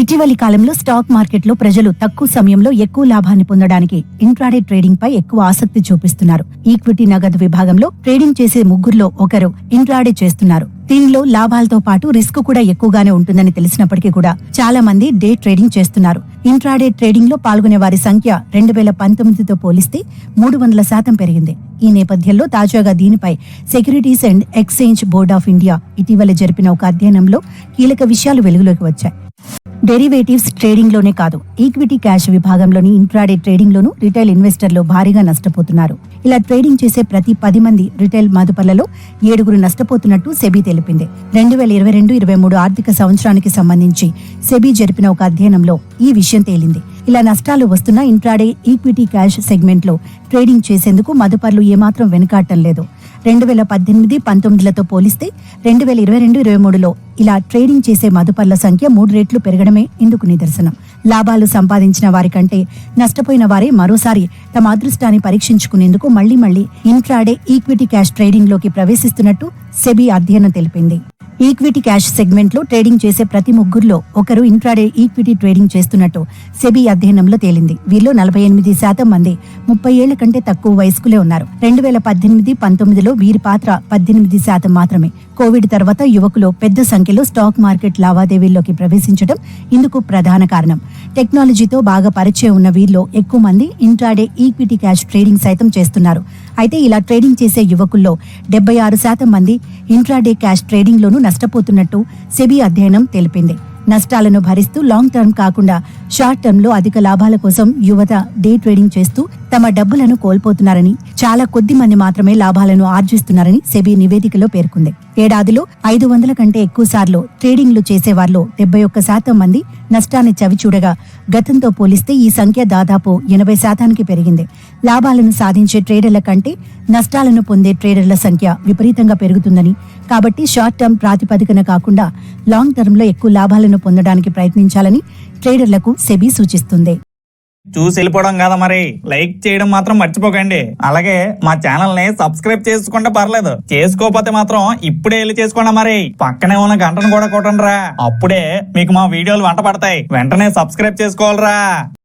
ఇటీవలి కాలంలో స్టాక్ మార్కెట్లో ప్రజలు తక్కువ సమయంలో ఎక్కువ లాభాన్ని పొందడానికి ఇంట్రాడే ట్రేడింగ్ పై ఎక్కువ ఆసక్తి చూపిస్తున్నారు. ఈక్విటీ నగదు విభాగంలో ట్రేడింగ్ చేసే ముగ్గురులో ఒకరు ఇంట్రాడే చేస్తున్నారు. దీనిలో లాభాలతో పాటు రిస్క్ కూడా ఎక్కువగానే ఉంటుందని తెలిసినప్పటికీ కూడా చాలా మంది డే ట్రేడింగ్ చేస్తున్నారు. ఇంట్రాడే ట్రేడింగ్లో పాల్గొనే వారి సంఖ్య రెండు వేల పంతొమ్మిదితో పోలిస్తే మూడు వందల శాతం పెరిగింది. ఈ నేపథ్యంలో తాజాగా దీనిపై securities and exchange board of India ఇటీవల జరిపిన ఒక అధ్యయనంలో కీలక విషయాలు వెలుగులోకి వచ్చాయి. డెరివేటివ్స్ ట్రేడింగ్లోనే కాదు ఈక్విటీ క్యాష్ విభాగంలోని ఇంట్రాడే ట్రేడింగ్లోను రిటైల్ ఇన్వెస్టర్లు భారీగా నష్టపోతున్నారు. ఇలా ట్రేడింగ్ చేసే ప్రతి పది మంది రిటైల్ మదుపర్లలో ఏడుగురు నష్టపోతున్నట్టు సెబీ తెలిపింది. రెండు వేల ఇరవై రెండు ఇరవై మూడు ఆర్థిక సంవత్సరానికి సంబంధించి సెబీ జరిపిన ఒక అధ్యయనంలో ఈ విషయం తేలింది. ఇలా నష్టాలు వస్తున్న ఇంట్రాడే ఈక్విటీ క్యాష్ సెగ్మెంట్లో ట్రేడింగ్ చేసేందుకు మదుపర్లు ఏమాత్రం వెనుకాడటం లేదు. రెండు వేల పద్దెనిమిది పంతొమ్మిదిలతో పోలిస్తే రెండు వేల ఇరవై రెండు ఇరవై మూడులో ఇలా ట్రేడింగ్ చేసే మదుపర్ల సంఖ్య మూడు రెట్లు పెరగడమే ఇందుకు నిదర్శనం. లాభాలు సంపాదించిన వారి కంటే నష్టపోయిన వారే మరోసారి తమ అదృష్టాన్ని పరీక్షించుకునేందుకు మళ్ళీ మళ్ళీ ఇంట్రాడే ఈక్విటీ క్యాష్ ట్రేడింగ్లోకి ప్రవేశిస్తున్నట్టు సెబీ అధ్యయనం తెలిపింది. ఈక్విటీ క్యాష్ సెగ్మెంట్లో ట్రేడింగ్ చేసే ప్రతి ముగ్గురులో ఒకరు ఇంట్రాడే ఈక్విటీ ట్రేడింగ్ చేస్తున్నట్టు సెబీ అధ్యయనంలో తేలింది. వీరిలో నలభై ఎనిమిది శాతం మంది ముప్పై ఏళ్ళ కంటే తక్కువ వయస్కులే ఉన్నారు. రెండు వేల పద్దెనిమిది పంతొమ్మిదిలో వీరి పాత్ర పద్దెనిమిది శాతం మాత్రమే. కోవిడ్ తర్వాత యువకులు పెద్ద సంఖ్యలో స్టాక్ మార్కెట్ లావాదేవీల్లోకి ప్రవేశించడం ఇందుకు ప్రధాన కారణం. టెక్నాలజీతో బాగా పరిచయం ఉన్న వీరిలో ఎక్కువ మంది ఇంట్రాడే ఈక్విటీ క్యాష్ ట్రేడింగ్ సైతం చేస్తున్నారు. అయితే ఇలా ట్రేడింగ్ చేసే యువకుల్లో డెబ్బై ఆరు శాతం మంది ఇంట్రాడే క్యాష్ ట్రేడింగ్ లోనూ నష్టపోతున్నట్టు సెబీ అధ్యయనం తెలిపింది. నష్టాలను భరిస్తూ లాంగ్ టర్మ్ కాకుండా షార్ట్ టర్మ్లో అధిక లాభాల కోసం యువత డే ట్రేడింగ్ చేస్తూ తమ డబ్బులను కోల్పోతున్నారని చాలా కొద్ది మంది మాత్రమే లాభాలను ఆర్జిస్తున్నారని సెబీ నివేదికలో పేర్కొంది. ఏడాదిలో ఐదు వందల కంటే ఎక్కువ సార్లు ట్రేడింగ్లు చేసేవారిలో డెబ్బై ఒక్క శాతం మంది నష్టాన్ని చవిచూడగా గతంతో పోలిస్తే ఈ సంఖ్య దాదాపు ఎనభై శాతానికి పెరిగింది. లాభాలను సాధించే ట్రేడర్ల కంటే నష్టాలను పొందే ట్రేడర్ల సంఖ్య విపరీతంగా పెరుగుతుందని కాబట్టి షార్ట్ టర్మ్ ప్రాతిపదికన కాకుండా లాంగ్ టర్మ్లో ఎక్కువ లాభాలను పొందడానికి ప్రయత్నించాలని ట్రేడర్లకు సెబీ సూచిస్తుంది. చూసి వెళ్ళిపోవడం కదా మరి? లైక్ చేయడం మాత్రం మర్చిపోకండి. అలాగే మా ఛానల్ని సబ్స్క్రైబ్ చేసుకుంటే పర్లేదు. చేసుకోకపోతే మాత్రం ఇప్పుడే వెళ్ళి చేసుకోండి మరి. పక్కనే ఉన్న గంటను కూడా కొట్టండి అప్పుడే మీకు మా వీడియోలు వంట పడతాయి. వెంటనే సబ్స్క్రైబ్ చేసుకోవాలరా.